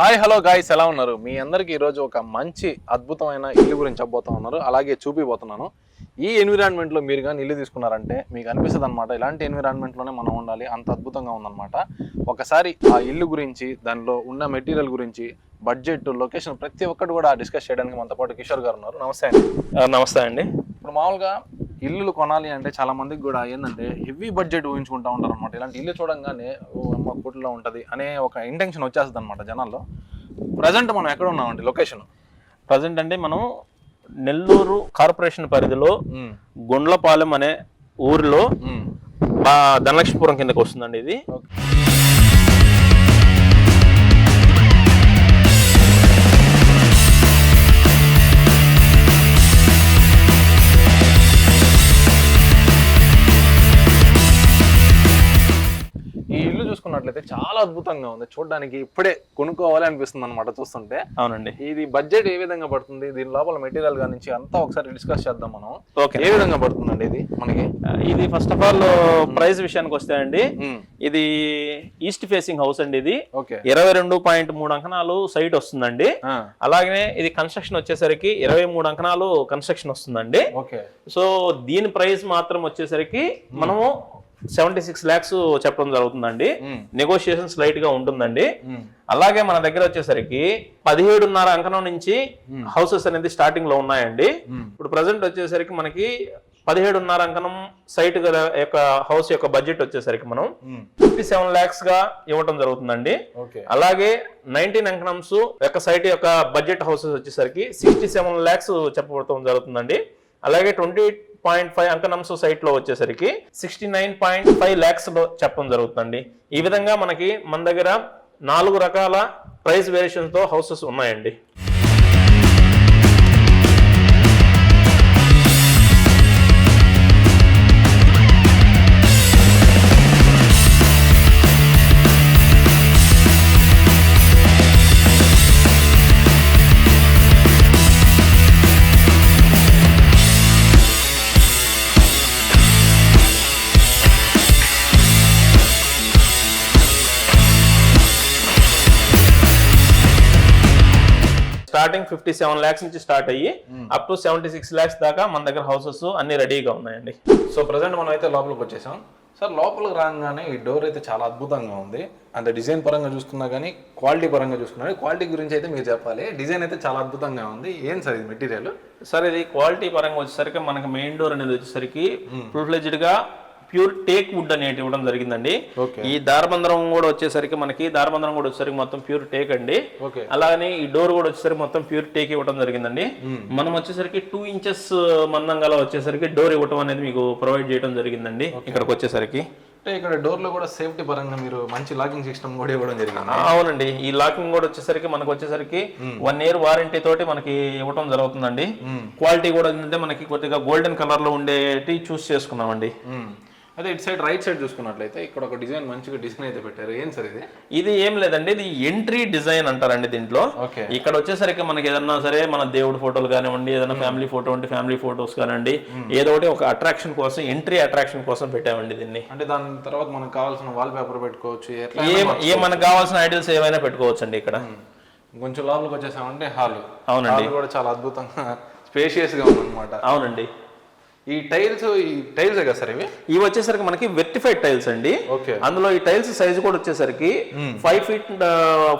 Hi hello guys ఎలా ఉన్నారు? మీ అందరికి ఈరోజు ఒక మంచి అద్భుతమైన ఇల్లు గురించి చెప్పబోతా ఉన్నారు. అలాగే చూపిపోతున్నాను ఈ ఎన్విరాన్మెంట్లో మీరు కానీ ఇల్లు తీసుకున్నారంటే మీకు అనిపిస్తుంది అనమాట ఇలాంటి ఎన్విరాన్మెంట్లోనే మనం ఉండాలి. అంత అద్భుతంగా ఉందన్నమాట. ఒకసారి ఆ ఇల్లు గురించి దానిలో ఉన్న మెటీరియల్ గురించి బడ్జెట్ లొకేషన్ ప్రతి ఒక్కటి కూడా డిస్కస్ చేయడానికి మనతో పాటు కిషోర్ గారు ఉన్నారు. నమస్తే అండి. నమస్తే అండి. ఇప్పుడు మామూలుగా ఇల్లులు కొనాలి అంటే చాలా మందికి కూడా ఏంటంటే హెవీ బడ్జెట్ ఊహించుకుంటా ఉంటారు అనమాట ఇలాంటి ఇల్లు చూడంగానే అమ్మ కోటిలో ఉంటుంది అనే ఒక ఇంటెన్షన్ వచ్చేస్తుంది అనమాట జనాల్లో. ప్రజెంట్ మనం ఎక్కడ ఉన్నామండి? లొకేషన్ ప్రజెంట్ అంటే మనం నెల్లూరు కార్పొరేషన్ పరిధిలో గుండ్లపాలెం అనే ఊరిలో ధనలక్ష్మీపురం కిందకి వస్తుందండి ఇది. చాలా అద్భుతంగా ఉంది. చూడడానికి ఇప్పుడే కొనుక్కోవాలి అనిపిస్తుంది అనమాట చూస్తుంటే. అవునండి. ఇది బడ్జెట్ ఏ విధంగా పడుతుంది? దీని లోపల మెటీరియల్గా నుంచి అంతా ఒకసారి డిస్కస్ చేద్దాం మనం. ఓకే. ఏ విధంగా పడుతుందండి ఇది మనకి? ఇది ఫస్ట్ ఆఫ్ ఆల్ ప్రైస్ విషయానికి వస్తే అండి. ఇది ఈస్ట్ ఫేసింగ్ హౌస్ అండి ఇది. ఓకే. ఇరవై రెండు పాయింట్ మూడు అంకణాలు సైట్ వస్తుందండి. ఆ, అలాగనే ఇది కన్స్ట్రక్షన్ వచ్చేసరికి ఇరవై మూడు అంకణాలు కన్స్ట్రక్షన్ వస్తుందండి. ఓకే. సో దీని ప్రైస్ మాత్రం వచ్చేసరికి మనము సెవెంటీ సిక్స్ ల్యాక్స్ చెప్పడం జరుగుతుందండి. నెగోషియేషన్ స్లైట్గా ఉంటుందండి. అలాగే మన దగ్గర వచ్చేసరికి పదిహేడున్నర అంకణం నుంచి హౌసెస్ అనేది స్టార్టింగ్లో ఉన్నాయండి. ఇప్పుడు ప్రజెంట్ వచ్చేసరికి మనకి పదిహేడున్నర అంకణం సైట్ యొక్క హౌస్ యొక్క బడ్జెట్ వచ్చేసరికి మనం. ఫిఫ్టీ సెవెన్ ల్యాక్స్గా ఇవ్వడం జరుగుతుందండి అలాగే నైన్టీన్ అంకణమ్స్ యొక్క సైట్ యొక్క బడ్జెట్ హౌసెస్ వచ్చేసరికి సిక్స్టీ సెవెన్ ల్యాక్స్ చెప్పబడటం జరుగుతుందండి అలాగే ట్వంటీ పాయింట్ ఫైవ్ అంకణమ్స్ సైట్లో వచ్చేసరికి సిక్స్టీ నైన్ పాయింట్ ఫైవ్ ల్యాక్స్లో చెప్పడం జరుగుతుందండి. ఈ విధంగా మనకి మన దగ్గర నాలుగు రకాల ప్రైస్ వేరియేషన్స్తో హౌసెస్ ఉన్నాయండి. స్టార్టింగ్ ఫిఫ్టీ సెవెన్ ల్యాక్స్ నుంచి స్టార్ట్ అయ్యి up to seventy six lakhs దాకా మన దగ్గర హౌసెస్ అన్ని రెడీగా ఉన్నాయండి. సో ప్రజెంట్ మనం అయితే లోపలికి వచ్చేసాం. సార్ లోపలికి రాగానే ఈ డోర్ అయితే చాలా అద్భుతంగా ఉంది. అంటే డిజైన్ పరంగా చూసుకున్నా కానీ క్వాలిటీ పరంగా చూసుకున్నా క్వాలిటీ గురించి అయితే మీరు చెప్పాలి. డిజైన్ అయితే చాలా అద్భుతంగా ఉంది. ఏం సార్ ఇది మెటీరియల్ సార్ ఇది క్వాలిటీ పరంగా వచ్చేసరికి మనకి మెయిన్ డోర్ అనేది వచ్చేసరికి ఫుల్ ఫ్లెజ్డ్గా ప్యూర్ టేక్ వుడ్ అనేది ఇవ్వడం జరిగిందండి. ఈ దారబంధరం కూడా వచ్చేసరికి మనకి దారబంధరం కూడా వచ్చేసరికి మొత్తం ప్యూర్ టేక్ అండి. ఓకే. అలాగనే ఈ డోర్ కూడా వచ్చేసరికి మొత్తం ప్యూర్ టేక్ ఇవ్వడం జరిగిందండి. మనం వచ్చేసరికి టూ ఇంచెస్ మందం గల వచ్చేసరికి డోర్ ఇవ్వడం అనేది మీకు ప్రొవైడ్ చేయడం జరిగిందండి ఇక్కడికి వచ్చేసరికి. అంటే ఇక్కడ డోర్లో కూడా సేఫ్టీ పరంగా మీరు మంచి లాకింగ్ సిస్టమ్ కూడా ఇవ్వడం జరిగింది? అవునండి. ఈ లాకింగ్ కూడా వచ్చేసరికి మనకు వచ్చేసరికి వన్ ఇయర్ వారంటీ తోటి మనకి ఇవ్వడం జరుగుతుందండి. క్వాలిటీ కూడా ఏంటంటే మనకి కొద్దిగా గోల్డెన్ కలర్లో ఉండేటి చూస్ చేసుకున్నామండి. అదే ఇటు సైడ్ రైట్ సైడ్ చూసుకున్నట్లయితే ఇక్కడ ఒక డిజైన్ మంచిగా డిజైన్ అయితే పెట్టారు. ఏం సార్ ఇది? ఇది ఏం లేదండి ఇది ఎంట్రీ డిజైన్ అంటారండి దీంట్లో. ఓకే. ఇక్కడ వచ్చేసరికి మనకి ఏదన్నా సరే మన దేవుడి ఫోటోలు కానివ్వండి ఏదైనా ఫ్యామిలీ ఫోటో ఉంటే ఫ్యామిలీ ఫోటోస్ కానివ్వండి ఏదో ఒకటి ఒక అట్రాక్షన్ కోసం ఎంట్రీ అట్రాక్షన్ కోసం పెట్టామండి దీన్ని. అంటే దాని తర్వాత మనకు కావాల్సిన వాల్ పేపర్ పెట్టుకోవచ్చు ఏ ఏ మనకు కావాల్సిన ఐడియల్స్ ఏమైనా పెట్టుకోవచ్చు అండి ఇక్కడ కొంచెం లోపలికి వచ్చేసామంటే హాల్ అవునండి. కూడా చాలా అద్భుతంగా స్పేషియస్గా ఉందన్నమాట. అవునండి. ఈ టైల్స్ ఈ టైల్స్ కదా సార్ ఇవి? ఇవి వచ్చేసరికి మనకి వెర్టిఫైడ్ టైల్స్ అండి. ఓకే. అందులో ఈ టైల్స్ సైజ్ కూడా వచ్చేసరికి five feet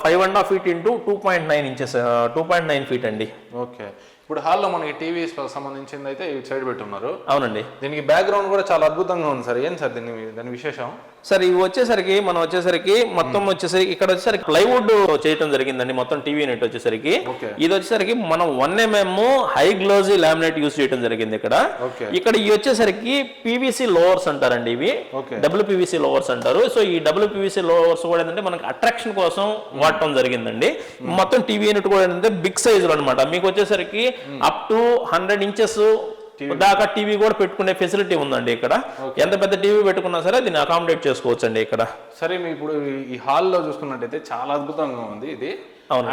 five and half feet into two point nine inches two point nine feet అండి. ఓకే. ఇప్పుడు హాల్లో మనకి టీవీ సంబంధించింది అయితే ఇటు సైడ్ పెట్టున్నారు. అవునండి. దీనికి బ్యాక్గ్రౌండ్ కూడా చాలా అద్భుతంగా ఉంది సార్. ఏం సార్ దీని దాని విశేషం? సార్ ఇవి వచ్చేసరికి మనం వచ్చేసరికి మొత్తం వచ్చేసరికి ఇక్కడ వచ్చేసరికి ప్లైవుడ్ చేయటం జరిగిందండి మొత్తం టీవీ యూనిట్ వచ్చేసరికి. ఇది వచ్చేసరికి మనం one mm high glossy laminate use చేయడం జరిగింది ఇక్కడ. ఇక్కడ ఇవి వచ్చేసరికి పీవీసీ లోవర్స్ అంటారండి ఇవి. డబ్ల్యూ పీవీసీ లోవర్స్ అంటారు. సో ఈ డబ్ల్యూ పీవీసీ లోవర్స్ కూడా ఏంటంటే మనకి అట్రాక్షన్ కోసం వాడటం జరిగిందండి. మొత్తం టీవీ యూనిట్ కూడా ఏంటంటే బిగ్ సైజులు అనమాట మీకు వచ్చేసరికి అప్ టు హండ్రెడ్ ఇంచెస్ దాకా టీవీ కూడా పెట్టుకునే ఫెసిలిటీ ఉందండి ఇక్కడ. ఎంత పెద్ద టీవీ పెట్టుకున్నా సరే దీన్ని అకామిడేట్ చేసుకోవచ్చు అండి ఇక్కడ. సరే మీ ఇప్పుడు ఈ- హాల్లో చూసుకున్నట్టయితే చాలా అద్భుతంగా ఉంది ఇది.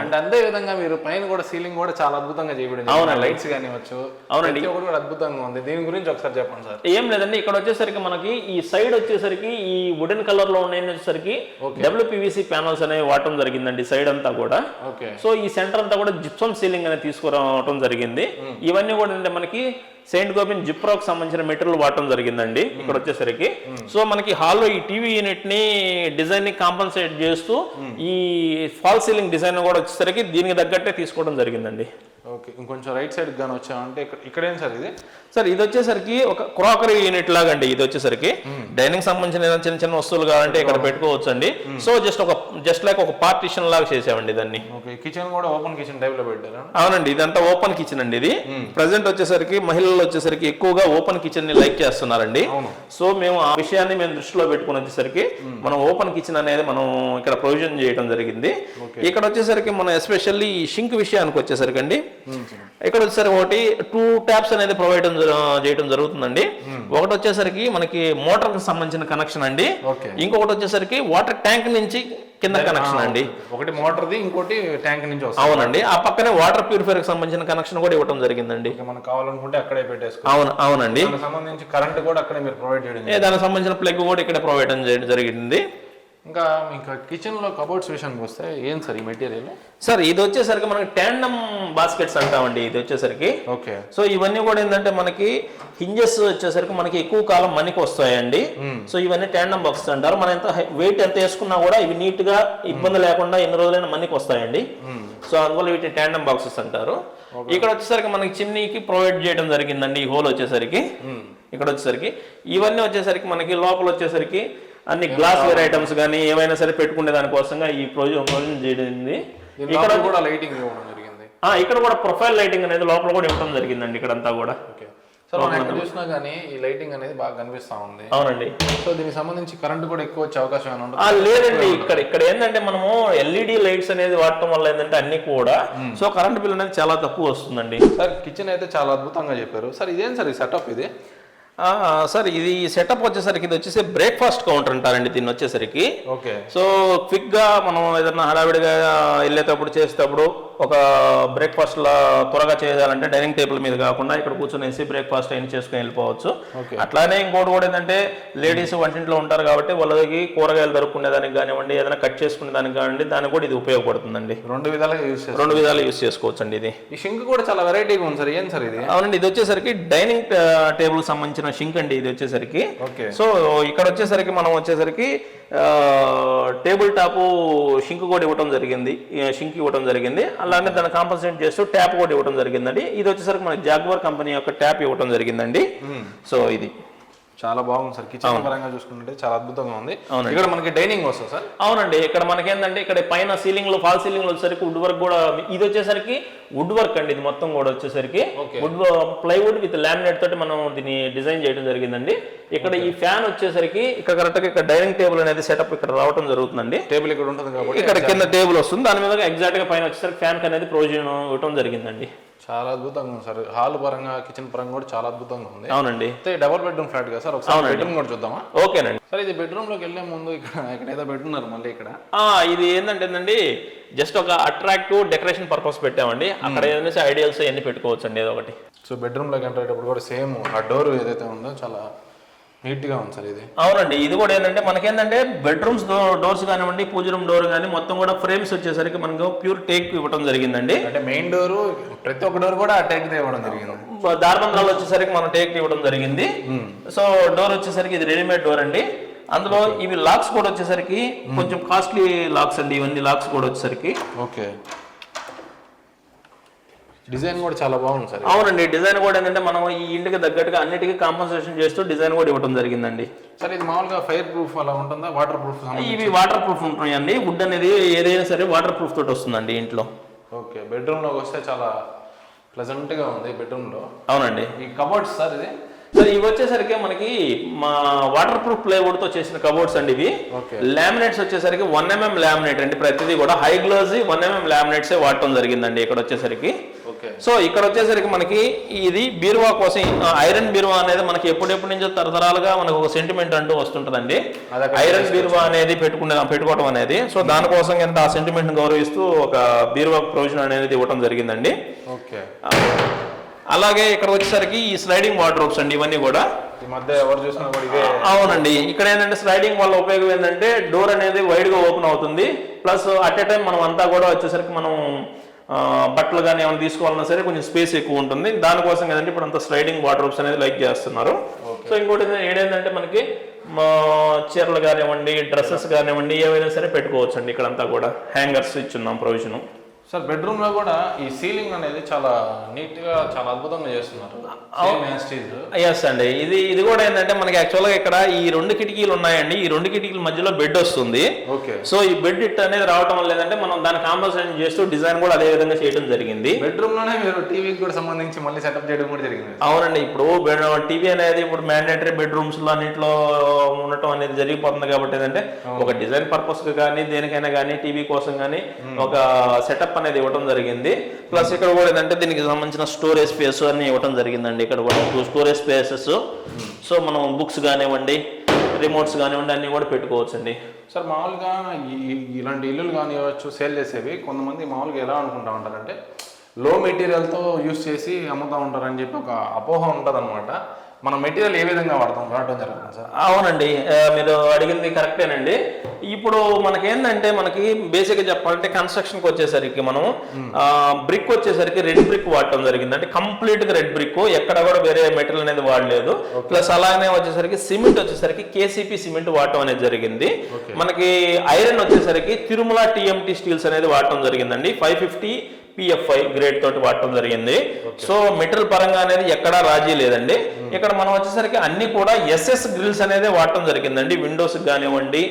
అండ్ అదే విధంగా మీరు పైన కూడా సీలింగ్ కూడా చాలా అద్భుతంగా చేయబడింది. అవునండి. లైట్స్ కానివచ్చు అవునండి. కూడా అద్భుతంగా ఉంది. దీని గురించి ఒకసారి చెప్పండి సార్. ఏం లేదండి ఇక్కడ వచ్చేసరికి మనకి ఈ సైడ్ వచ్చేసరికి ఈ వుడెన్ కలర్లో ఉన్నాయి వచ్చేసరికి డబ్ల్యూపీవీసీ ప్యానల్స్ అనేవి వాడటం జరిగిందండి సైడ్ అంతా కూడా. ఓకే. సో ఈ సెంటర్ అంతా కూడా జిప్సమ్ సీలింగ్ అనేది తీసుకురావడం జరిగింది. ఇవన్నీ కూడా అంటే మనకి సెయింట్ గోబిన్ జిప్రోకి సంబంధించిన మెటీరియల్ వాడటం జరిగిందండి ఇక్కడ వచ్చేసరికి. సో మనకి హాల్లో ఈ టీవీ యూనిట్ని డిజైన్ని కాంపన్సేట్ చేస్తూ ఈ ఫాల్ సీలింగ్ డిజైన్ కూడా వచ్చేసరికి దీనికి తగ్గట్టే తీసుకోవడం జరిగిందండి. ఓకే ఇంకొంచెం రైట్ సైడ్ గానీ వచ్చామంటే ఇక్కడ ఇక్కడేం సార్ ఇది? సార్ ఇది వచ్చేసరికి ఒక క్రాకరీ యూనిట్ లాగా అండి ఇది వచ్చేసరికి. డైనింగ్ సంబంధించిన చిన్న చిన్న వస్తువులు కావాలంటే ఇక్కడ పెట్టుకోవచ్చు అండి సో జస్ట్ ఒక జస్ట్ లైక్ ఒక పార్టీషన్ లాగా చేసామండి దాన్ని. ఓకే కిచెన్ కూడా ఓపెన్ కిచెన్ టైప్లో పెట్టారా? అవునండి ఇదంతా ఓపెన్ కిచెన్ అండి ఇది. ప్రజెంట్ వచ్చేసరికి మహిళలు వచ్చేసరికి ఎక్కువగా ఓపెన్ కిచెన్ని లైక్ చేస్తున్నారండి. సో మేము ఆ విషయాన్ని మేము దృష్టిలో పెట్టుకుని వచ్చేసరికి మనం ఓపెన్ కిచెన్ అనేది మనం ఇక్కడ ప్రొవిజన్ చేయడం జరిగింది. ఇక్కడ వచ్చేసరికి మనం ఎస్పెషల్లీ ఈ షింక్ విషయానికి వచ్చేసరికి అండి. ఇక్కడ వచ్చేసరికి ఒకటి టూ ట్యాప్స్ అనేది ప్రొవైడ్ చేయడం జరుగుతుందండి. ఒకటి వచ్చేసరికి మనకి మోటార్కి సంబంధించిన కనెక్షన్ అండి. ఇంకొకటి వచ్చేసరికి వాటర్ ట్యాంక్ నుంచి కింద కనెక్షన్ అండి. ఒకటి మోటార్ది ఇంకోటి ట్యాంక్ నుంచి వస్తుంది. అవునండి. ఆ పక్కనే వాటర్ ప్యూరిఫైర్కి సంబంధించిన కనెక్షన్ కూడా ఇవ్వడం జరిగింది ఇక మనకు కావాలనుకుంటే అక్కడే పెట్టేసుకో అవును అవునండి. దానికి సంబంధించి కరెంట్ కూడా అక్కడే మీరు ప్రొవైడ్ చేయడం దానికి సంబంధించిన ప్లగ్ కూడా ఇక్కడ ప్రొవైడ్ చేయడం జరిగింది. ఇంకా ఇంకా కిచెన్లో కబోర్డ్స్ విషయానికి వస్తే ఏం సార్ ఈ మెటీరియల్ సార్ ఇది వచ్చేసరికి మనకి ట్యాండమ్ బాస్కెట్స్ అంటామండి ఇది వచ్చేసరికి. ఓకే. సో ఇవన్నీ కూడా ఏంటంటే మనకి హింజెస్ వచ్చేసరికి మనకి ఎక్కువ కాలం మనకి వస్తాయండి. సో ఇవన్నీ ట్యాండమ్ బాక్స్ అంటారు. మనం ఎంత వెయిట్ ఎంత వేసుకున్నా కూడా ఇవి నీట్గా ఇబ్బంది లేకుండా ఎన్ని రోజులైనా మనకి వస్తాయండి. సో అందువల్ల వీటిని ట్యాండమ్ బాక్సెస్ అంటారు. ఇక్కడ వచ్చేసరికి మనకి చిన్నకి ప్రొవైడ్ చేయడం జరిగిందండి ఈ హోల్ వచ్చేసరికి. ఇక్కడ వచ్చేసరికి. ఇవన్నీ వచ్చేసరికి మనకి లోపల వచ్చేసరికి అన్ని గ్లాస్ వేర్ ఐటమ్స్ కానీ ఏమైనా సరే పెట్టుకునే దానికోసంగా ఈ ప్రొవిజన్ ప్రొవిజన్ చేయడింది ఇక్కడ కూడా లైటింగ్ ఇవ్వడం జరిగింది. ఇక్కడ కూడా ప్రొఫైల్ లైటింగ్ అనేది లోపల కూడా ఇవ్వడం జరిగిందండి ఇక్కడంతా కూడా. ఓకే. మనం ఎక్కడ చూసినా కానీ ఈ లైటింగ్ అనేది బాగా కనిపిస్తా ఉంది. అవునండి. సో దీనికి సంబంధించి కరెంట్ కూడా ఎక్కువ వచ్చే అవకాశం ఏమైనా లేదండి. ఇక్కడ ఇక్కడ ఏంటంటే మనము ఎల్ఈడి లైట్స్ అనేది వాడటం వల్ల ఏంటంటే అన్ని కూడా సో కరెంట్ బిల్ అనేది చాలా తక్కువ వస్తుందండి. సార్ కిచెన్ అయితే చాలా అద్భుతంగా చెప్పారు. సార్ ఇదేం సార్ ఈ సెటప్ ఇది? సార్ ఇది సెటప్ వచ్చేసరికి ఇది వచ్చేసి బ్రేక్ఫాస్ట్ కౌంటర్ అంటారండి దీన్ని వచ్చేసరికి. ఓకే. సో క్విక్గా మనం ఏదైనా హడావిడిగా వెళ్ళేటప్పుడు చేసేటప్పుడు ఒక బ్రేక్ఫాస్ట్ లా త్వరగా చేయాలంటే డైనింగ్ టేబుల్ మీద కాకుండా ఇక్కడ కూర్చొనేసి బ్రేక్ఫాస్ట్ అయిన చేసుకుని వెళ్ళిపోవచ్చు. అట్లానే ఇంకోటి కూడా ఏంటంటే లేడీస్ వంటింట్లో ఉంటారు కాబట్టి వాళ్ళకి కూరగాయలు దొరుకునే దానికి కానివ్వండి ఏదైనా కట్ చేసుకునే దానికి కానివ్వండి దానికి కూడా ఇది ఉపయోగపడుతుందండి. రెండు విధాలుగా చేస్తారు రెండు విధాలు యూస్ చేసుకోవచ్చు అండి ఇది. ఈ షింక్ కూడా చాలా వెరైటీగా ఉంది సార్. ఏం సార్ ఇది? అవునండి ఇది వచ్చేసరికి డైనింగ్ టేబుల్ సంబంధించిన షింక్ అండి ఇది వచ్చేసరికి. ఓకే. సో ఇక్కడ వచ్చేసరికి మనం వచ్చేసరికి టేబుల్ టాప్ షింక్ కూడా ఇవ్వడం జరిగింది. షింక్ ఇవ్వడం జరిగింది. అలానే దాన్ని కాంపన్సేట్ చేస్తూ ట్యాప్ కూడా ఇవ్వడం జరిగిందండి. ఇది వచ్చేసరికి మనకి జాగ్వర్ కంపెనీ యొక్క ట్యాప్ ఇవ్వడం జరిగిందండి. సో ఇది. చాలా బాగుంది సార్. కిచెన్ పరంగా చూసుకుంటే చాలా అద్భుతంగా ఉంది. ఇక్కడ మనకి డైనింగ్ వస్తుంది సార్? అవునండి. ఇక్కడ మనకేందంటే ఇక్కడ పైన సీలింగ్లో ఫాల్ సీలింగ్లో వచ్చేసరికి వుడ్ వర్క్ కూడా ఇది వచ్చేసరికి వుడ్ వర్క్ అండి ఇది మొత్తం కూడా వచ్చేసరికి. వుడ్ ప్లైవుడ్ విత్ లామినేట్ తోటి మనం దీన్ని డిజైన్ చేయడం జరిగిందండి. ఇక్కడ ఈ ఫ్యాన్ వచ్చేసరికి ఇక్కడ కరెక్ట్గా ఇక్కడ డైనింగ్ టేబుల్ అనేది సెటప్ ఇక్కడ రావడం జరుగుతుందండి. టేబుల్ ఇక్కడ ఉంటుంది కాబట్టి ఇక్కడ కింద టేబుల్ వస్తుంది. దాని మీద ఎగ్జాక్ట్గా పైన వచ్చేసరికి ఫ్యాన్ అనేది ప్రొవిజన్ ఇవ్వడం జరిగిందండి. చాలా అద్భుతంగా ఉంది సార్. హాల్ పరంగా కిచెన్ పరంగా కూడా చాలా అద్భుతంగా ఉంది. అవునండి. అయితే డబుల్ బెడ్రూమ్ ఫ్లాట్ కదా సార్? ఒకసారి బెడ్రూమ్ కూడా చూద్దామా? ఓకేనండి. సార్ ఇది బెడ్రూమ్లోకి వెళ్ళే ముందు ఇక్కడ ఇక్కడ ఏదో పెట్టున్నారు మళ్ళీ ఇక్కడ. ఆ, ఇది ఏంటంటేనండి జస్ట్ ఒక అట్రాక్టివ్ డెకరేషన్ పర్పస్ పెట్టామండి. అక్కడ ఏదైనా ఐడియల్స్ అన్ని పెట్టుకోవచ్చు అండి ఏదో ఒకటి. సో బెడ్రూమ్లోకి ఎంటర్ అయ్యేటప్పుడు కూడా సేమ్ ఆ డోర్ ఏదైతే ఉందో చాలా నీట్గా ఉంది సార్ ఇది. అవునండి. ఇది కూడా ఏంటంటే మనకేంటంటే బెడ్రూమ్స్ డోర్స్ కానివ్వండి పూజ రూమ్ డోర్ కానీ మొత్తం కూడా ఫ్రేమ్స్ వచ్చేసరికి మనకు ప్యూర్ టేక్ ఇవ్వడం జరిగిందండి. అంటే మెయిన్ డోర్ ప్రతి ఒక్క డోర్ కూడా టేక్ ఇవ్వడం జరిగింది. దార్బంధాలు వచ్చేసరికి మనం టేక్ ఇవ్వడం జరిగింది. సో డోర్ వచ్చేసరికి ఇది రెడీమేడ్ డోర్ అండి. అందులో ఇవి లాక్స్ కూడా వచ్చేసరికి కొంచెం కాస్ట్లీ లాక్స్ అండి. ఇవన్నీ లాక్స్ కూడా వచ్చేసరికి. ఓకే. డిజైన్ కూడా చాలా బాగుంది సార్. అవునండి డిజైన్ కూడా ఏంటంటే మనం ఈ ఇంటికి తగ్గట్టుగా అన్నిటికీ కాంపన్సేషన్ చేస్తూ డిజైన్ కూడా ఇవ్వడం జరిగిందండి. సార్ ఇది మామూలుగా ఫైర్ ప్రూఫ్ అలా ఉంటుందా? వాటర్ ప్రూఫ్ ఇవి వాటర్ ప్రూఫ్ ఉంటాయండి వుడ్ అనేది ఏదైనా సరే వాటర్ ప్రూఫ్ తోటి వస్తుందండి ఇంట్లో. ఓకే బెడ్రూమ్లోకి వస్తే చాలా ప్లెజెంట్గా ఉంది బెడ్రూమ్లో. అవునండి. ఈ కబోర్డ్స్ సార్ ఇది? సార్ ఇవి వచ్చేసరికి మనకి మా వాటర్ ప్రూఫ్ ప్లేవుడ్తో చేసిన కబోర్డ్స్ అండి ఇవి. ఓకే. లామినేట్స్ వచ్చేసరికి వన్ ఎంఎం లామినేట్ అండి. ప్రతిదీ కూడా high glossy one MM laminates వాడటం జరిగిందండి ఇక్కడ వచ్చేసరికి. సో ఇక్కడ వచ్చేసరికి మనకి ఇది బీరువా కోసం ఐరన్ బీరువా అనేది మనకి ఎప్పుడెప్పటి నుంచో తరతరాలుగా మనకు ఒక సెంటిమెంట్ అంటూ వస్తుంటదండి. ఐరన్ బీరువా అనేది పెట్టుకునే పెట్టుకోవడం అనేది. సో దానికోసం కింద ఆ సెంటిమెంట్ గౌరవిస్తూ ఒక బీరువా ప్రొవిజన్ అనేది ఇవ్వడం జరిగిందండి. ఓకే అలాగే ఇక్కడ వచ్చేసరికి ఈ స్లైడింగ్ వార్డ్రోబ్స్ అండి ఇవన్నీ కూడా. మధ్య ఎవరు చూసినా కూడా ఇదే అవునండి. ఇక్కడ ఏంటంటే స్లైడింగ్ వల్ల ఉపయోగం ఏంటంటే డోర్ అనేది వైడ్గా ఓపెన్ అవుతుంది. ప్లస్ అట్ ఏ టైం మనం అంతా కూడా వచ్చేసరికి మనం బట్టలు కానీ ఏమైనా తీసుకోవాలన్నా సరే కొంచెం స్పేస్ ఎక్కువ ఉంటుంది. దానికోసం కదండి ఇప్పుడు అంత స్లైడింగ్ వార్డ్రోబ్స్ అనేది లైక్ చేస్తున్నారు. సో ఇంకోటి ఏంటంటే మనకి మా చీరలు కానివ్వండి డ్రెస్సెస్ కానివ్వండి ఏవైనా సరే పెట్టుకోవచ్చు అండి ఇక్కడంతా కూడా. హ్యాంగర్స్ ఇచ్చున్నాం ప్రొవిజన్ సార్ బెడ్రూమ్లో కూడా ఈ సీలింగ్ అనేది చాలా నీట్గా చాలా అద్భుతంగా చేస్తున్నారు. ఎస్ అండి. ఇది ఇది కూడా ఏంటంటే మనకి యాక్చువల్గా ఇక్కడ ఈ రెండు కిటికీలు ఉన్నాయండి. ఈ రెండు కిటికీల మధ్యలో బెడ్ వస్తుంది. ఓకే. సో ఈ బెడ్ ఇట్ అనేది రావటం వల్ల ఏంటంటే మనం దాన్ని కాంపన్సేషన్ చేస్తూ డిజైన్ కూడా అదే విధంగా చేయడం జరిగింది. బెడ్రూమ్లోనే మీరు టీవీకి కూడా సంబంధించి మళ్ళీ సెటప్ చేయడం కూడా జరిగింది. అవునండి. ఇప్పుడు టీవీ అనేది ఇప్పుడు మ్యాండేటరీ బెడ్రూమ్స్లో అన్నింటిలో ఉండటం అనేది జరిగిపోతుంది కాబట్టి ఏంటంటే ఒక డిజైన్ పర్పస్ కానీ దేనికైనా కానీ టీవీ కోసం కానీ ఒక సెటప్ అనేది ఇవ్వడం జరిగింది. ప్లస్ ఇక్కడ కూడా ఏంటంటే దీనికి సంబంధించిన స్టోరేజ్ స్పేస్ అన్ని ఇవ్వడం జరిగిందండి. ఇక్కడ కూడా స్టోరేజ్ స్పేసెస్ సో మనం బుక్స్ కానివ్వండి రిమోట్స్ కానివ్వండి అన్ని కూడా పెట్టుకోవచ్చండి. సార్ మామూలుగా ఇలాంటి ఇల్లులు కానివ్వచ్చు సేల్ చేసేవి కొంతమంది మామూలుగా ఎలా అనుకుంటా ఉంటారంటే లో మెటీరియల్తో యూస్ చేసి అమ్ముతూ ఉంటారని చెప్పి ఒక అపోహ ఉంటుంది మనం మెటీరియల్ ఏ విధంగా వాడతాం వాడటం జరుగుతుంది సార్ అవునండి. మీరు అడిగింది కరెక్టేనండి ఇప్పుడు మనకేందంటే మనకి బేసిక్గా చెప్పాలంటే కన్స్ట్రక్షన్కి వచ్చేసరికి మనం బ్రిక్ వచ్చేసరికి రెడ్ బ్రిక్ వాడటం జరిగింది. అంటే కంప్లీట్గా రెడ్ బ్రిక్ ఎక్కడ కూడా వేరే మెటీరియల్ అనేది వాడలేదు. ప్లస్ అలానే వచ్చేసరికి సిమెంట్ వచ్చేసరికి కేసీపీ సిమెంట్ వాడటం అనేది జరిగింది. మనకి ఐరన్ వచ్చేసరికి తిరుమల టిఎంటి స్టీల్స్ అనేది వాడటం జరిగిందండి. ఫైవ్ ఫిఫ్టీ పిఎఫ్ఐ గ్రేడ్ తోటి వాడటం జరిగింది. సో మెటీరియల్ పరంగా అనేది ఎక్కడా రాజీ లేదండి. ఇక్కడ మనం వచ్చేసరికి అన్ని కూడా ఎస్ఎస్ గ్రిల్స్ అనేది వాడటం జరిగిందండి. విండోస్ కానివ్వండి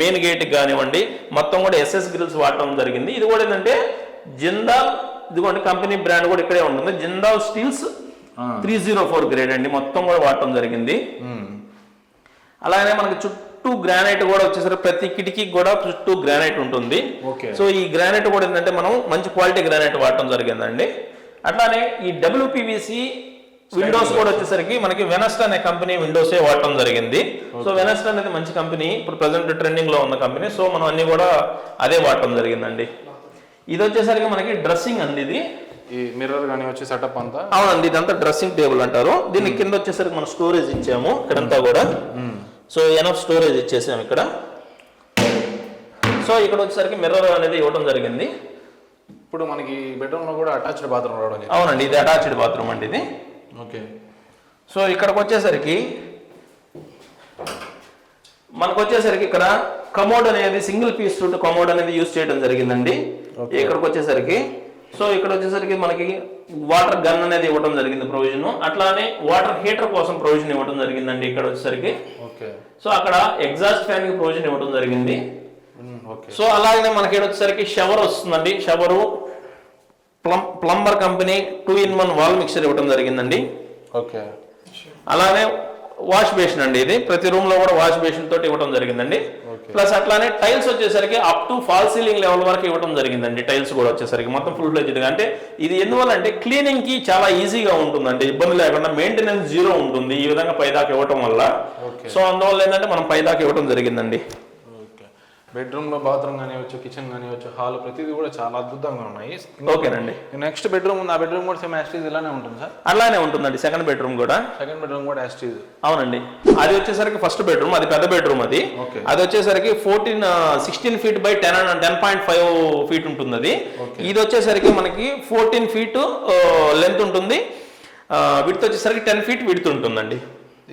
మెయిన్ గేట్ కానివ్వండి మొత్తం కూడా ఎస్ఎస్ గ్రిల్స్ వాడటం జరిగింది. ఇది కూడా ఏంటంటే జిందాల్ ఇదిగోండి కంపెనీ బ్రాండ్ కూడా ఇక్కడే ఉంటుంది. Jindal steels three zero four grade అండి. మొత్తం కూడా వాడటం జరిగింది. అలాగే మనకి చుట్టూ గ్రానైట్ కూడా వచ్చేసరికి ప్రతి కిటికీకి కూడా చుట్టూ గ్రానైట్ ఉంటుంది. సో ఈ గ్రానైట్ కూడా ఏంటంటే మనం మంచి క్వాలిటీ గ్రానైట్ వాడటం జరిగిందండి. అట్లానే ఈ డబ్ల్యూపీవీసీ విండోస్ కూడా వచ్చేసరికి మనకి వెనస్ట్ అనే కంపెనీ విండోసే వాడటం జరిగింది. సో వెనస్ట్ అనేది మంచి కంపెనీ ఇప్పుడు ప్రజెంట్ ట్రెండింగ్లో ఉన్న కంపెనీ సో మనం అన్ని కూడా అదే వాడటం జరిగిందండి. ఇది వచ్చేసరికి మనకి డ్రెస్సింగ్ అండి ఇది. ఈ మిర్రర్ కానీ వచ్చి సెటప్ అంతా? అవునండి ఇదంతా డ్రెస్సింగ్ టేబుల్ అంటారు. దీని కింద వచ్చేసరికి మనం స్టోరేజ్ ఇచ్చాము ఇక్కడంతా కూడా. సో ఎనఫ్ స్టోరేజ్ ఇచ్చేసాము ఇక్కడ. సో ఇక్కడ వచ్చేసరికి మిర్రర్ అనేది ఇవ్వడం జరిగింది. ఇప్పుడు మనకి బెడ్రూమ్లో కూడా అటాచ్డ్ బాత్రూమ్ రావడం అవునండి ఇది అటాచ్డ్ బాత్రూమ్ అండి ఇది. ఓకే సో ఇక్కడికి వచ్చేసరికి మనకు వచ్చేసరికి ఇక్కడ కమోడ్ అనేది సింగిల్ పీస్ కమోడ్ అనేది యూజ్ చేయడం జరిగిందండి. ఇక్కడికి వచ్చేసరికి సో ఇక్కడ వచ్చేసరికి మనకి వాటర్ గన్ అనేది ఇవ్వడం జరిగింది ప్రొవిజన్ అట్లానే వాటర్ హీటర్ కోసం ప్రొవిజన్ ఇవ్వడం జరిగిందండి ఇక్కడ వచ్చేసరికి. సో అక్కడ ఎగ్జాస్ట్ ఫ్యాన్కి ప్రొవిజన్ ఇవ్వడం జరిగింది. ఓకే. సో అలాగనే మనకి ఇక్కడ వచ్చేసరికి షవర్ వస్తుందండి. Shower plum plumber company two in one wall mixer ఇవ్వడం జరిగిందండి. ఓకే. అలానే వాష్ బేసిన్ అండి ఇది. ప్రతి రూమ్లో కూడా వాష్ బేసిన్ తోటి ఇవ్వడం జరిగిందండి. ప్లస్ అట్లానే టైల్స్ వచ్చేసరికి up to fall ceiling level వరకు ఇవ్వడం జరిగిందండి. టైల్స్ కూడా వచ్చేసరికి మొత్తం ఫుల్ ఫ్లెజ్డ్గా అంటే ఇది ఎందువల్ల అంటే క్లీనింగ్కి చాలా ఈజీగా ఉంటుందండి. ఇబ్బంది లేకుండా మెయింటెనెన్స్ జీరో ఉంటుంది. ఈ విధంగా పైదాకా ఇవ్వటం వల్ల. సో అందువల్ల ఏంటంటే మనం పైదాకా ఇవ్వడం జరిగిందండి. ఓకే బెడ్రూమ్లో బాత్రూమ్ కానివ్వచ్చు కిచెన్ కానివ్వచ్చు హాల్ ప్రతిదీ కూడా చాలా అద్భుతంగా ఉన్నాయి. ఓకేనండి. నెక్స్ట్ బెడ్రూమ్ ఉంది. ఆ బెడ్రూమ్ కూడా సేమ్ యాస్టీజ్ ఇలానే ఉంటుంది సార్. అలానే ఉంటుందండి. సెకండ్ బెడ్రూమ్ కూడా. సెకండ్ బెడ్రూమ్ కూడా యాస్టీజ్. అవునండి. అది వచ్చేసరికి ఫస్ట్ బెడ్రూమ్ అది పెద్ద బెడ్రూమ్ అది. Okay. అది వచ్చేసరికి fourteen sixteen feet by ten ten point five feet ఉంటుంది అది. ఇది వచ్చేసరికి మనకి ఫోర్టీన్ ఫీట్ లెంత్ ఉంటుంది. విడ్త్ వచ్చేసరికి టెన్ ఫీట్ విడ్త్ ఉంటుందండి.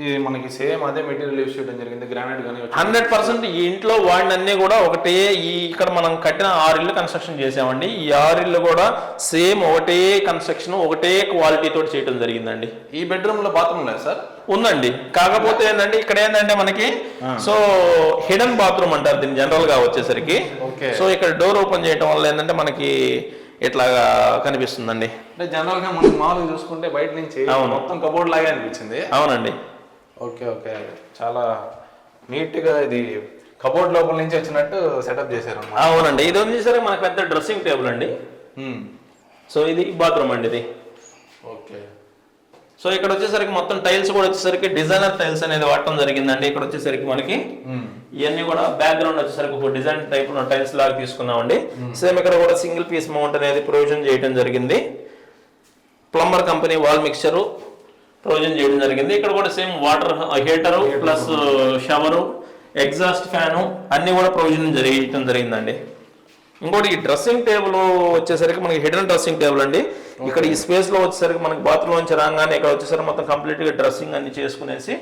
ఇది మనకి సేమ్ అదే మెటీరియల్ యూస్ చేయడం జరిగింది. గ్రానైట్ కానీ హండ్రెడ్ పర్సెంట్ ఈ ఇంట్లో వాడినన్నీ కూడా ఒకటే ఈ ఇక్కడ మనం కట్టిన ఆరు ఇల్లు కన్స్ట్రక్షన్ చేసామండి. ఈ ఆరు ఇల్లు కూడా సేమ్ ఒకటే కన్స్ట్రక్షన్ ఒకటే క్వాలిటీ తోటి చేయడం జరిగిందండి. ఈ బెడ్రూమ్లో బాత్రూమ్ లేదు సార్? ఉందండి. కాకపోతే ఏంటంటే ఇక్కడ ఏంటంటే మనకి సో హిడెన్ బాత్రూమ్ అంటారు దీన్ని జనరల్గా వచ్చేసరికి సో ఇక్కడ డోర్ ఓపెన్ చేయడం వల్ల ఏంటంటే మనకి ఇట్లాగా కనిపిస్తుందండి. అంటే జనరల్గా మనకి మామూలుగా చూసుకుంటే బయట నుంచి. మొత్తం కబోర్డ్ లాగే అనిపించింది. అవునండి. Okay okay. చాలా నీట్గా ఇది కబోర్డ్ లోపల నుంచి వచ్చినట్టు సెటప్ చేశారు అవునండి. ఇది వచ్చేసరికి మనకి పెద్ద డ్రెస్సింగ్ టేబుల్ అండి. సో ఇది బాత్రూమ్ అండి ఇది. ఓకే. సో ఇక్కడ వచ్చేసరికి మొత్తం టైల్స్ కూడా వచ్చేసరికి డిజైనర్ టైల్స్ అనేది వాడటం జరిగిందండి ఇక్కడ వచ్చేసరికి మనకి. ఇవన్నీ కూడా బ్యాక్గ్రౌండ్ వచ్చేసరికి ఒక డిజైన్ టైప్ టైల్స్ లాగా తీసుకున్నామండి. సేమ్ ఇక్కడ కూడా సింగిల్ పీస్ మౌంట్ అనేది ప్రొవిజన్ చేయడం జరిగింది. Plumber company wall mixture provision చేయడం జరిగింది. ఇక్కడ కూడా same water heater plus shower exhaust fan అన్ని కూడా ప్రొవిజన్ చేయడం జరిగిందండి. ఇంకోటి ఈ డ్రెస్సింగ్ టేబుల్ వచ్చేసరికి మనకి హిడెన్ డ్రెస్సింగ్ టేబుల్ అండి. ఇక్కడ ఈ స్పేస్లో వచ్చేసరికి మనకి బాత్రూమ్ నుంచి రాగానే ఇక్కడ వచ్చేసరికి మొత్తం కంప్లీట్గా డ్రెస్సింగ్ అన్ని చేసుకునేసి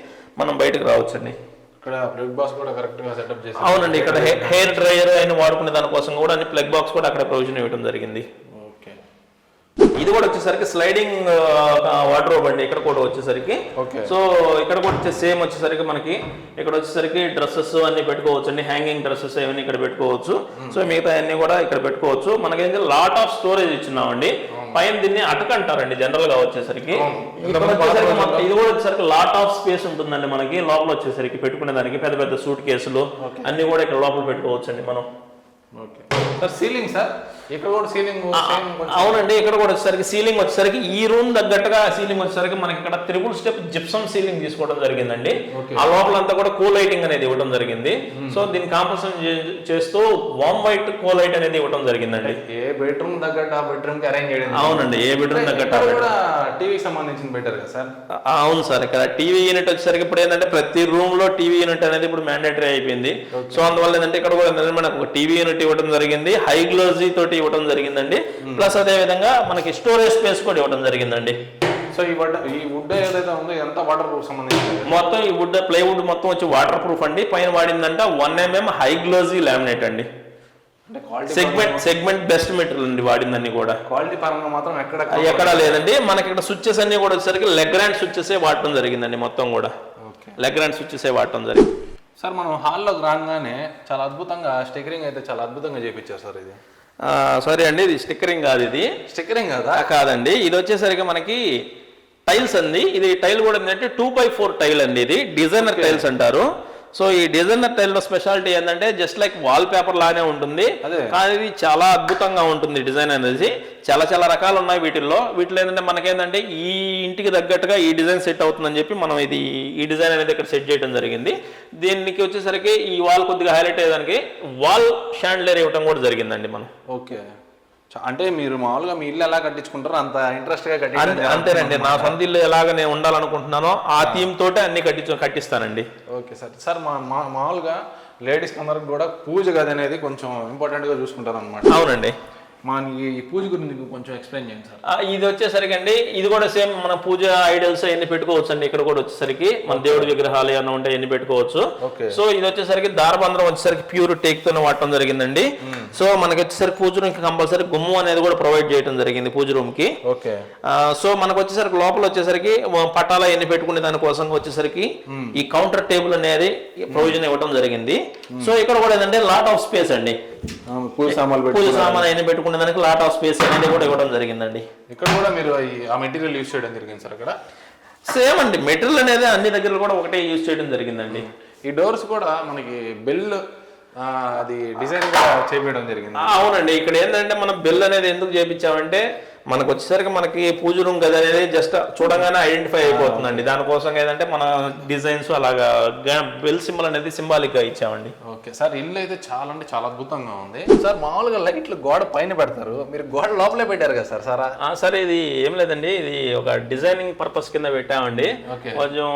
మనం బయటకు రావచ్చండి. ఇక్కడ ప్లగ్ బాక్స్ కూడా కరెక్ట్గా సెటప్ చేశారు అవునండి ఇక్కడ హెయిర్ డ్రైయర్ అయిన వాడుకునే దానికోసం కూడా అన్ని ప్లగ్ బాక్స్ కూడా అక్కడ ప్రొవిజన్ ఇవ్వడం జరిగింది. ఇది కూడా వచ్చేసరికి స్లైడింగ్ వాటర్ అండి. ఇక్కడ కూడా వచ్చేసరికి. సో ఇక్కడ కూడా వచ్చే సేమ్ వచ్చేసరికి మనకి ఇక్కడ వచ్చేసరికి డ్రెస్సెస్ అన్ని పెట్టుకోవచ్చు అండి. హ్యాంగింగ్ డ్రెస్సెస్ ఏమన్నీ ఇక్కడ పెట్టుకోవచ్చు. సో మిగతా అన్ని కూడా ఇక్కడ పెట్టుకోవచ్చు. మనకేంటి లాట్ ఆఫ్ స్టోరేజ్ ఇచ్చినామండి. పైన దీన్ని అటక అంటారండి జనరల్గా వచ్చేసరికి. ఇది కూడా వచ్చేసరికి లాట్ ఆఫ్ స్పేస్ ఉంటుందండి మనకి. లోపల వచ్చేసరికి పెట్టుకునే దానికి పెద్ద పెద్ద సూట్ కేసులు అన్ని కూడా ఇక్కడ లోపల పెట్టుకోవచ్చు అండి మనం సార్ సీలింగ్ సార్? ఇక్కడ కూడా సీలింగ్ అవునండి ఇక్కడ కూడా వచ్చేసరికి సీలింగ్ వచ్చేసరికి ఈ రూమ్ తగ్గట్టుగా సీలింగ్ వచ్చేసరికి మనకి ఇక్కడ త్రిబుల్ స్టెప్ జిప్సమ్ సీలింగ్ తీసుకోవడం జరిగిందండి. ఆ లోపలంతా కూడా కూ లైటింగ్ అనేది ఇవ్వడం జరిగింది. సో దీన్ని కాంపల్సన్ చేస్తూ వామ్ వైట్ కూ లైట్ అనేది ఇవ్వడం జరిగిందండి. ఏ బెడ్రూమ్ తగ్గట్టు ఆ బెడ్రూమ్కి అరేంజ్ చేయడం అవునండి ఏ బెడ్రూమ్ తగ్గట్టు. కూడా టీవీకి సంబంధించిన బెటర్ కదా సార్? అవును సార్ ఇక్కడ టీవీ యూనిట్ వచ్చేసరికి ఇప్పుడు ఏంటంటే ప్రతి రూమ్లో టీవీ యూనిట్ అనేది ఇప్పుడు మ్యాండేటరీ అయిపోయింది. సో అందువల్ల ఏంటంటే ఇక్కడ కూడా మనకు టీవీ యూనిట్ ఇవ్వడం జరిగింది. హై గ్లోజీ తోటి ఇవ్వడం జరిగిందండి. ప్లస్ అదే విధంగా మనకి స్టోరేజ్ స్పేస్ కూడా ఇవ్వడం జరిగిందండి. సో ఈ వుడ్ ఈ వుడ్ ఏదైతే ఉందో ఎంత వాటర్ ప్రూఫ్ సంబంధించింది? మొత్తం ఈ వుడ్ ప్లైవుడ్ మొత్తం వచ్చి వాటర్ ప్రూఫ్ అండి. పైన వాడిందంట one MM high glossy laminate అండి. సెగ్మెంట్ సెగ్మెంట్ బెస్ట్ మెటీరియల్ అండి వాడిందన్ని కూడా. క్వాలిటీ పరంగా మాత్రం ఎక్కడ ఎక్కడా లేదండి. మనకి ఇక్కడ స్విచ్చెస్ అన్ని కూడా వచ్చేసరికి లెగ్రాండ్ స్విచ్చెస్ వాడటం జరిగిందండి మొత్తం కూడా. ఓకే లెగ్రాండ్ స్విచ్చెస్ వాడటం జరిగింది. సార్ మనం హాల్లోకి రాగానే చాలా అద్భుతంగా స్టిక్కరింగ్ అయితే చాలా అద్భుతంగా చేపించారు సార్ ఇది. సారీ అండి ఇది స్టిక్కరింగ్ కాదు ఇది. స్టిక్కరింగ్ కదా? కాదండి. ఇది వచ్చేసరికి మనకి టైల్స్ అండి. ఇది టైల్ కూడా ఏంటంటే టూ బై ఫోర్ టైల్ అండి ఇది. డిజైనర్ టైల్స్ అంటారు. సో ఈ డిజైనర్ టైల్లో స్పెషాలిటీ ఏంటంటే జస్ట్ లైక్ వాల్ పేపర్ లానే ఉంటుంది. అదే. కానీ ఇది చాలా అద్భుతంగా ఉంటుంది డిజైన్ అనేది చాలా చాలా రకాలు ఉన్నాయి వీటిల్లో. వీటిలో ఏంటంటే మనకేంటంటే ఈ ఇంటికి తగ్గట్టుగా ఈ డిజైన్ సెట్ అవుతుందని చెప్పి మనం ఇది ఈ డిజైన్ అనేది ఇక్కడ సెట్ చేయడం జరిగింది. దీనికి వచ్చేసరికి ఈ వాల్ కొద్దిగా హైలైట్ అయ్యేదానికి వాల్ షాండ్లర్ ఇవ్వడం కూడా జరిగిందండి మనం. ఓకే. అంటే మీరు మామూలుగా మీ ఇల్లు ఎలా కట్టించుకుంటారో అంత ఇంట్రెస్ట్గా కట్టి అంతే- అంతేనండి. నా సొంత ఇల్లు ఎలాగ నేను ఉండాలనుకుంటున్నానో ఆ థీమ్ తోటే అన్ని కట్టించు కట్టిస్తానండి. Okay sir. సార్ మా మా- మామూలుగా లేడీస్ అందరికి కూడా పూజ గది అనేది కొంచెం ఇంపార్టెంట్గా చూసుకుంటారు అనమాట అవునండి. మా ఈ పూజ గురించి కొంచెం ఎక్స్ప్లెయిన్ చేయండి సార్. ఇది వచ్చేసరికి అండి ఇది కూడా సేమ్ మన పూజ ఐడల్స్ ఎన్ని పెట్టుకోవచ్చు అండి ఇక్కడ కూడా వచ్చేసరికి. మన దేవుడి విగ్రహాలు ఏమైనా ఉంటే ఎన్ని పెట్టుకోవచ్చు. సో ఇది వచ్చేసరికి దారబంధం వచ్చేసరికి ప్యూర్ టేక్ తోనే వాడటం జరిగిందండి. సో మనకి వచ్చేసరికి పూజ రూమ్కి కంపల్సరీ గుమ్ము అనేది కూడా ప్రొవైడ్ చేయడం జరిగింది పూజ రూమ్కి. సో మనకు వచ్చేసరికి లోపల వచ్చేసరికి పటాల ఎన్ని పెట్టుకునే దానికోసం వచ్చేసరికి ఈ కౌంటర్ టేబుల్ అనేది ప్రొవిజన్ ఇవ్వడం జరిగింది. సో ఇక్కడ కూడా ఏంటంటే లాట్ ఆఫ్ స్పేస్ అండి. పూజ సామాన్లు పూజ పెట్టి సామాన్ ఎన్ని పెట్టుకునే దానికి లాట్ ఆఫ్ స్పేస్ అనేది కూడా ఇవ్వడం జరిగిందండి. ఇక్కడ కూడా మీరు ఆ మెటీరియల్ యూస్ చేయడం జరిగింది సార్ అక్కడ? సేమ్ అండి. మెటీరియల్ అనేది అన్ని దగ్గర కూడా ఒకటే యూజ్ చేయడం జరిగిందండి. ఈ డోర్స్ కూడా మనకి బెల్ అది డిజైన్గా చేపించడం జరిగింది. ఆ, అవునండి. ఇక్కడ ఏంటంటే మనం బిల్ అనేది ఎందుకు చేపించామంటే మనకు వచ్చేసరికి మనకి పూజ రూమ్ గది అనేది జస్ట్ చూడగానే ఐడెంటిఫై అయిపోతుందండి. దానికోసం ఏంటంటే మన డిజైన్స్ అలాగా బెల్ సింబల్ అనేది సింబాలిక్గా ఇచ్చామండి. ఓకే సార్ ఇల్లు అయితే చాలా అంటే చాలా అద్భుతంగా ఉంది. సార్ మామూలుగా లైట్లు గోడ పైన పెడతారు. మీరు గోడ లోపలే పెట్టారు కదా సార్ సారా? ఆ, సరే ఇది ఏం లేదండి. ఇది ఒక డిజైనింగ్ పర్పస్ కింద పెట్టామండి. కొంచెం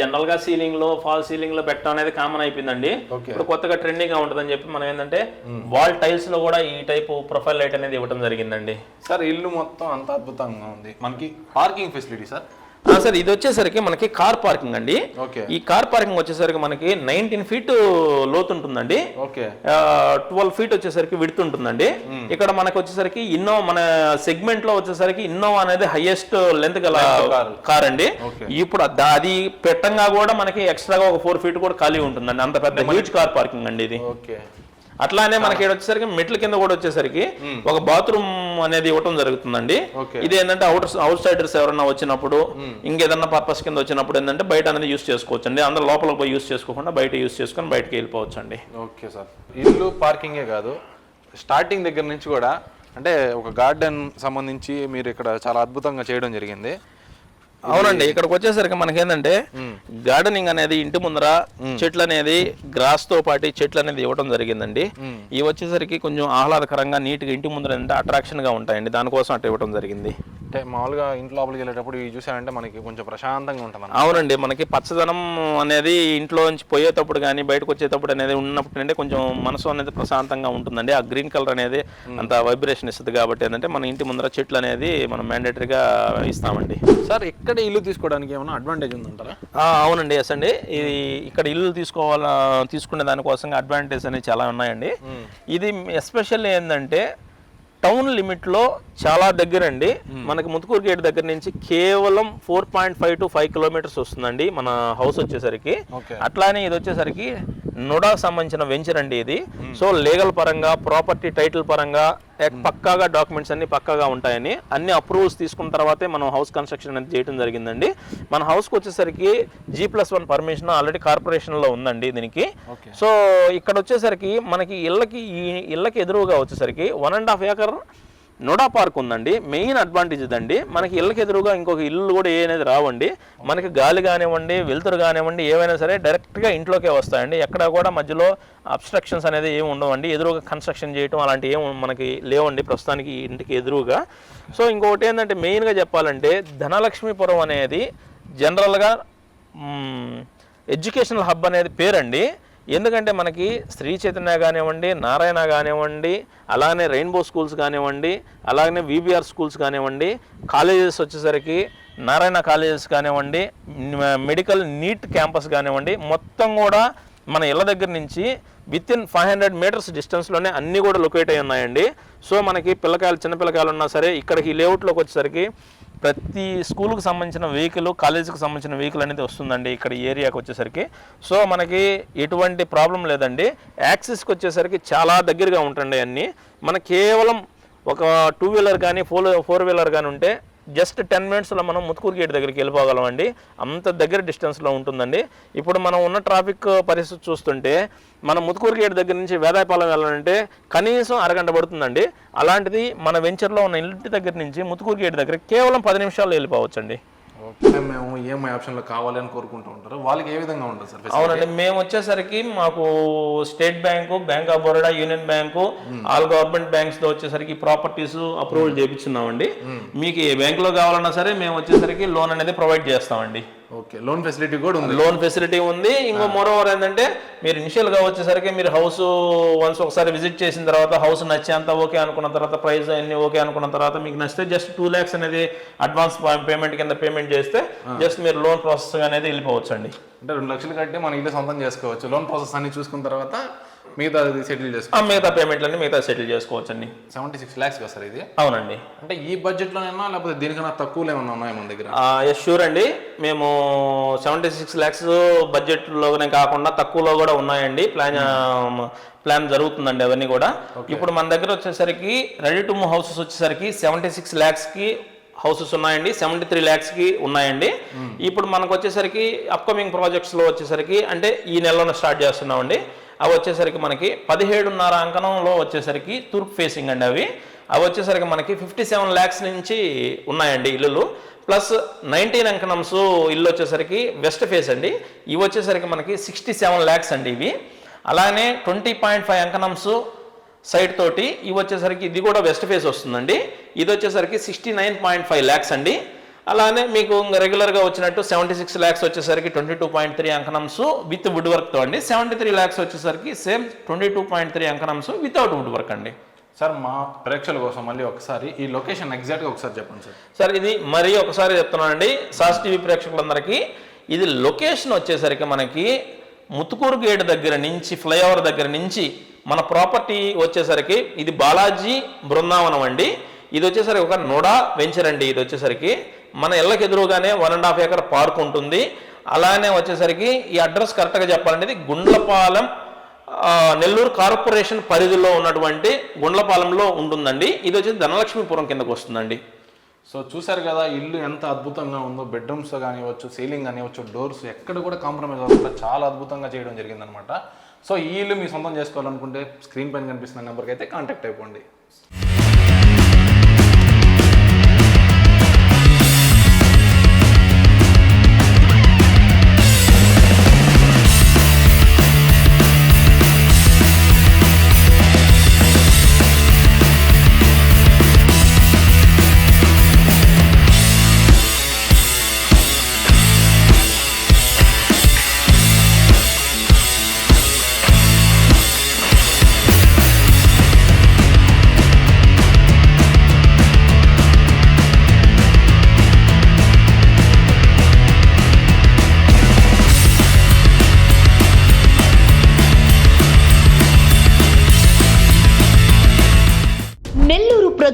జనరల్గా సీలింగ్లో ఫాల్ సీలింగ్లో పెట్టడం అనేది కామన్ అయిపోయిందండి. ఇప్పుడు కొత్తగా ట్రెండింగ్గా ఉంటుందని చెప్పి మనం ఏంటంటే వాల్ టైల్స్లో కూడా ఈ టైప్ ప్రొఫైల్ లైట్ అనేది ఇవ్వడం జరిగిందండి. సార్ ఇల్లు మొత్తం అంత అద్భుతంగా ఉంది. మనకి పార్కింగ్ ఫెసిలిటీ సార్? సార్ ఇది వచ్చేసరికి మనకి కార్ పార్కింగ్ అండి. ఓకే. ఈ కార్ పార్కింగ్ వచ్చేసరికి మనకి నైన్టీన్ ఫీట్ లోతు ఉంటుందండి. ఓకే. ట్వెల్వ్ ఫీట్ వచ్చేసరికి విడుతు ఉంటుందండి. ఇక్కడ మనకి వచ్చేసరికి ఇన్నోవా మన సెగ్మెంట్లో వచ్చేసరికి ఇన్నోవా అనేది హైయెస్ట్ లెంత్ గల. కార్. అండి. ఇప్పుడు అది పెట్టంగా కూడా మనకి ఎక్స్ట్రాగా ఒక ఫోర్ ఫీట్ కూడా ఖాళీ ఉంటుందండి. అంత పెద్ద హ్యూజ్ కార్ పార్కింగ్ అండి ఇది. ఓకే. అట్లానే మనకి వచ్చేసరికి మెట్ల కింద కూడా వచ్చేసరికి ఒక బాత్రూమ్ అనేది ఇవ్వటం జరుగుతుందండి. ఇది ఏంటంటే అవుట్ అవుట్ సైడర్స్ ఎవరైనా వచ్చినప్పుడు ఇంకేదన్నా పర్పస్ కింద వచ్చినప్పుడు ఏంటంటే బయట అనేది యూస్ చేసుకోవచ్చు అండి అందరూ లోపలికి పోయి యూస్ చేసుకోకుండా బయట యూస్ చేసుకొని బయటకి వెళ్ళిపోవచ్చు అండి ఓకే సార్. ఇల్లు పార్కింగే కాదు. స్టార్టింగ్ దగ్గర నుంచి కూడా అంటే ఒక గార్డెన్ సంబంధించి మీరు ఇక్కడ చాలా అద్భుతంగా చేయడం జరిగింది. అవునండి ఇక్కడికి వచ్చేసరికి మనకేంటంటే గార్డెనింగ్ అనేది ఇంటి ముందర చెట్లు అనేది గ్రాస్తో పాటు చెట్లు అనేది ఇవ్వడం జరిగిందండి. ఇవి వచ్చేసరికి కొంచెం ఆహ్లాదకరంగా నీట్గా ఇంటి ముందర అట్రాక్షన్గా ఉంటాయండి దానికోసం అట్లా ఇవ్వడం జరిగింది. అంటే మామూలుగా ఇంటి లోపలికి వెళ్ళేటప్పుడు ఇవి చూసారంటే మనకి కొంచెం ప్రశాంతంగా ఉంటుంది అవునండి మనకి పచ్చదనం అనేది ఇంట్లో నుంచి పోయేటప్పుడు కానీ బయటకు వచ్చేటప్పుడు అనేది ఉన్నప్పుడు అంటే కొంచెం మనసు అనేది ప్రశాంతంగా ఉంటుందండి. ఆ గ్రీన్ కలర్ అనేది అంత వైబ్రేషన్ ఇస్తుంది కాబట్టి ఏంటంటే మన ఇంటి ముందర చెట్లు అనేది మనం మ్యాండేటరీగా ఇస్తామండి. సార్ ఇక్కడ ఇల్లు తీసుకోవడానికి ఏమైనా అడ్వాంటేజ్ ఉందంటారా? అవునండి ఎస్ అండి. ఇది ఇక్కడ ఇల్లు తీసుకోవాల తీసుకునే దానికోసం అడ్వాంటేజ్ అనేవి చాలా ఉన్నాయండి. ఇది ఎస్పెషల్లీ ఏంటంటే టౌన్ లిమిట్లో చాలా దగ్గర అండి మనకి ముతుకూరు గేట్ దగ్గర నుంచి కేవలం four point five to five kilometers వస్తుందండి మన హౌస్ వచ్చేసరికి. అట్లానే ఇది వచ్చేసరికి నోడా సంబంధించిన వెంచర్ అండి ఇది. సో లీగల్ పరంగా ప్రాపర్టీ టైటిల్ పరంగా పక్కాగా డాక్యుమెంట్స్ అన్ని పక్కాగా ఉంటాయని అన్ని అప్రూవల్స్ తీసుకున్న తర్వాతే మనం హౌస్ కన్స్ట్రక్షన్ అనేది చేయడం జరిగిందండి. మన హౌస్కి వచ్చేసరికి G plus one permission already కార్పొరేషన్లో ఉందండి దీనికి. సో ఇక్కడ వచ్చేసరికి మనకి ఇళ్ళకి ఈ ఇళ్ళకి ఎదురుగా వచ్చేసరికి వన్ అండ్ హాఫ్ ఏకర్ నోడా పార్క్ ఉందండి. మెయిన్ అడ్వాంటేజ్ ఇదండి. మనకి ఇళ్ళకి ఎదురుగా ఇంకొక ఇల్లు కూడా ఏ అనేది రావండి. మనకి గాలి కానివ్వండి వెలుతురు కానివ్వండి ఏవైనా సరే డైరెక్ట్గా ఇంట్లోకే వస్తాయండి. ఎక్కడ కూడా మధ్యలో అబ్స్ట్రక్షన్స్ అనేది ఏమి ఉండవండి. ఎదురుగా కన్స్ట్రక్షన్ చేయటం అలాంటి ఏం మనకి లేవండి ప్రస్తుతానికి ఇంటికి ఎదురుగా. సో ఇంకొకటి ఏంటంటే మెయిన్గా చెప్పాలంటే ధనలక్ష్మీపురం అనేది జనరల్గా ఎడ్యుకేషనల్ హబ్ అనేది పేరండి. ఎందుకంటే మనకి శ్రీ చైతన్య కానివ్వండి నారాయణ కానివ్వండి అలానే రెయిన్బో స్కూల్స్ కానివ్వండి అలాగనే విబిఆర్ స్కూల్స్ కానివ్వండి కాలేజెస్ వచ్చేసరికి నారాయణ కాలేజెస్ కానివ్వండి మెడికల్ నీట్ క్యాంపస్ కానివ్వండి మొత్తం కూడా మన ఇళ్ళ దగ్గర నుంచి within five hundred metres డిస్టెన్స్లోనే అన్నీ కూడా లొకేట్ అయి ఉన్నాయండి. సో మనకి పిల్లకాయలు చిన్న పిల్లకాయలు ఉన్నా సరే ఇక్కడికి లేఅవుట్లోకి వచ్చేసరికి ప్రతి స్కూల్కి సంబంధించిన వెహికల్ కాలేజీకి సంబంధించిన వెహికల్ అనేది వస్తుందండి ఇక్కడ ఈ ఏరియాకి వచ్చేసరికి. సో మనకి ఎటువంటి ప్రాబ్లం లేదండి. యాక్సిస్కి వచ్చేసరికి చాలా దగ్గరగా ఉంటుంది అన్నీ. మన కేవలం ఒక టూ వీలర్ కానీ ఫోర్ ఫోర్ వీలర్ కానీ ఉంటే జస్ట్ టెన్ మినిట్స్లో మనం ముత్కూరు గేట్ దగ్గరికి వెళ్ళిపోగలం అండి అంత దగ్గర డిస్టెన్స్లో ఉంటుందండి. ఇప్పుడు మనం ఉన్న ట్రాఫిక్ పరిస్థితి చూస్తుంటే మనం ముత్కూరు గేట్ దగ్గర నుంచి వేదాయపాలెం వెళ్ళాలంటే కనీసం అరగంట పడుతుందండి. అలాంటిది మన వెంచర్లో ఉన్న ఇంటి దగ్గర నుంచి ముత్తుకూరు గేట్ దగ్గర కేవలం పది నిమిషాల్లో వెళ్ళిపోవచ్చండి. మేము ఈఎంఐ ఆప్షన్లో కావాలి అని కోరుకుంటూ ఉంటారు. వాళ్ళకి ఏ విధంగా ఉంటుంది సార్? అవునండి మేము వచ్చేసరికి మాకు state bank bank of Baroda union bank all government బ్యాంక్స్తో వచ్చేసరికి ప్రాపర్టీస్ అప్రూవల్ చేయించున్నామండి మీకు ఏ బ్యాంక్లో కావాలన్నా సరే మేము వచ్చేసరికి లోన్ అనేది ప్రొవైడ్ చేస్తామండి. ఓకే లోన్ ఫెసిలిటీ కూడా ఉంది. లోన్ ఫెసిలిటీ ఉంది. ఇంకో మోరోవర్ ఏంటంటే మీరు ఇనిషియల్గా వచ్చేసరికి మీరు హౌస్ వన్స్ ఒకసారి విజిట్ చేసిన తర్వాత హౌస్ నచ్చేంత ఓకే అనుకున్న తర్వాత ప్రైస్ అన్ని ఓకే అనుకున్న తర్వాత మీకు నచ్చితే జస్ట్ టూ ల్యాక్స్ అనేది అడ్వాన్స్ పేమెంట్ కింద పేమెంట్ చేస్తే జస్ట్ మీరు లోన్ ప్రాసెస్ అనేది వెళ్ళిపోవచ్చు అండి అంటే రెండు లక్షలు కట్టి మన ఇల్లు సొంతం చేసుకోవచ్చు. లోన్ ప్రాసెస్ అన్ని చూసుకున్న తర్వాత మిగతా సెటిల్ చేసుకోవచ్చు మిగతా పేమెంట్లన్నీ మిగతా సెటిల్ చేసుకోవచ్చు అండి సెవెంటీ సిక్స్ ల్యాక్స్ కదా సార్ ఇది? అవునండి. అంటే ఈ బడ్జెట్లోనైనా లేకపోతే దీనికన్నా తక్కువలో ఏమన్నా ఉన్నాయి మన దగ్గర? ఎస్ షూర్ అండి. మేము సెవెంటీ సిక్స్ ల్యాక్స్ బడ్జెట్లోనే కాకుండా తక్కువలో కూడా ఉన్నాయండి. ప్లాన్ ప్లాన్ జరుగుతుందండి అవన్నీ కూడా. ఇప్పుడు మన దగ్గర వచ్చేసరికి రెడీ టు మూవ్ హౌసెస్ వచ్చేసరికి సెవెంటీ సిక్స్ ల్యాక్స్కి హౌసెస్ ఉన్నాయండి. సెవెంటీ త్రీ ల్యాక్స్కి ఉన్నాయండి. ఇప్పుడు మనకు వచ్చేసరికి అప్కమింగ్ ప్రాజెక్ట్స్లో వచ్చేసరికి అంటే ఈ నెలలోనే స్టార్ట్ చేస్తున్నామండి. అవి వచ్చేసరికి మనకి పదిహేడున్నర అంకణంలో వచ్చేసరికి తూర్పు ఫేసింగ్ అండి అవి. అవి వచ్చేసరికి మనకి ఫిఫ్టీ సెవెన్ ల్యాక్స్ నుంచి ఉన్నాయండి ఇల్లులు. ప్లస్ నైన్టీన్ అంకణంస్ ఇల్లు వచ్చేసరికి వెస్ట్ ఫేస్ అండి. ఇవి వచ్చేసరికి మనకి సిక్స్టీ సెవెన్ ల్యాక్స్ అండి ఇవి. అలానే ట్వంటీ పాయింట్ ఫైవ్ అంకణంస్ సైడ్ తోటి ఇవి వచ్చేసరికి ఇది కూడా వెస్ట్ ఫేస్ వస్తుందండి. ఇది వచ్చేసరికి sixty nine point five lakhs అండి. అలానే మీకు రెగ్యులర్గా వచ్చినట్టు సెవెంటీ సిక్స్ ల్యాక్స్ వచ్చేసరికి ట్వంటీ టూ పాయింట్ త్రీ అంకణమ్స్ విత్ వుడ్ వర్క్తో అండి. సెవెంటీ త్రీ ల్యాక్స్ వచ్చేసరికి same twenty two point three అంకణమ్స్ without wood work అండి. సార్ మా ప్రేక్షకుల కోసం మళ్ళీ ఒకసారి ఈ లొకేషన్ ఎగ్జాక్ట్గా ఒకసారి చెప్పండి సార్. సార్ ఇది మరీ ఒకసారి చెప్తున్నానండి. సాస్ టీవీ ప్రేక్షకులందరికీ ఇది లొకేషన్ వచ్చేసరికి మనకి ముతుకూరు గేట్ దగ్గర నుంచి ఫ్లైఓవర్ దగ్గర నుంచి మన ప్రాపర్టీ వచ్చేసరికి ఇది బాలాజీ బృందావనం అండి. ఇది వచ్చేసరికి ఒక నోడా వెంచర్ అండి. ఇది వచ్చేసరికి మన ఇళ్ళకి ఎదురుగానే one and half acre park ఉంటుంది. అలానే వచ్చేసరికి ఈ అడ్రస్ కరెక్ట్గా చెప్పాలనేది గుండ్లపాలెం నెల్లూరు కార్పొరేషన్ పరిధిలో ఉన్నటువంటి గుండ్లపాలెంలో ఉంటుందండి. ఇది వచ్చి ధనలక్ష్మీపురం కిందకు వస్తుందండి. సో చూశారు కదా ఇల్లు ఎంత అద్భుతంగా ఉందో బెడ్రూమ్స్ కానివ్వచ్చు సీలింగ్ కానివ్వచ్చు డోర్స్ ఎక్కడ కూడా కాంప్రమైజ్ అవ్వకుండా చాలా అద్భుతంగా చేయడం జరిగిందనమాట సో ఈ ఇల్లు మీ సొంతం చేసుకోవాలనుకుంటే స్క్రీన్ పైన కనిపిస్తున్న నెంబర్కి అయితే కాంటాక్ట్ అయిపోండి.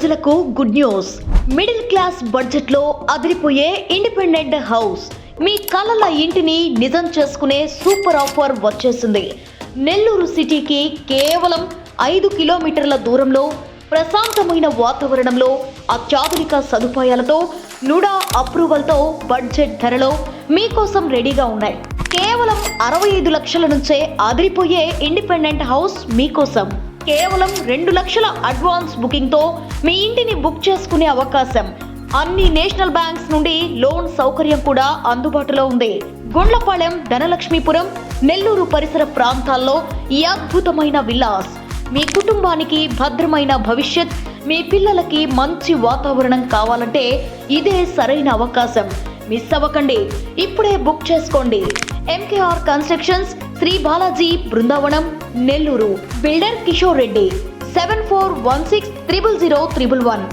ప్రజలకు గుడ్ న్యూస్. మిడిల్ క్లాస్ బడ్జెట్లో అదిరిపోయే ఇండిపెండెంట్ హౌస్. మీ కలల ఇంటిని నిజం చేసుకునే సూపర్ ఆఫర్ వచ్చేసింది. నెల్లూరు సిటీకి కేవలం ఐదు కిలోమీటర్ల దూరంలో ప్రశాంతమైన వాతావరణంలో అత్యాధునిక సదుపాయాలతో నుడా అప్రూవల్తో బడ్జెట్ ధరలో మీకోసం రెడీగా ఉన్నాయి. కేవలం అరవై ఐదు లక్షల నుంచే అదిరిపోయే ఇండిపెండెంట్ హౌస్ మీకోసం. కేవలం రెండు లక్షల అడ్వాన్స్ బుకింగ్తో మీ ఇంటిని బుక్ చేసుకునే అవకాశం. అన్ని నేషనల్ బ్యాంక్స్ నుండి లోన్ సౌకర్యం కూడా అందుబాటులో ఉంది. గుండ్లపాలెం ధనలక్ష్మీపురం నెల్లూరు పరిసర ప్రాంతాల్లో ఈ అద్భుతమైన విలాస్. మీ కుటుంబానికి భద్రమైన భవిష్యత్ మీ పిల్లలకి మంచి వాతావరణం కావాలంటే ఇదే సరైన అవకాశం. మిస్ అవ్వకండి. ఇప్పుడే బుక్ చేసుకోండి. MKR constructions Shri Balaji Brindavanam Nellore. Builder Kishore Reddy seven four one six triple zero triple one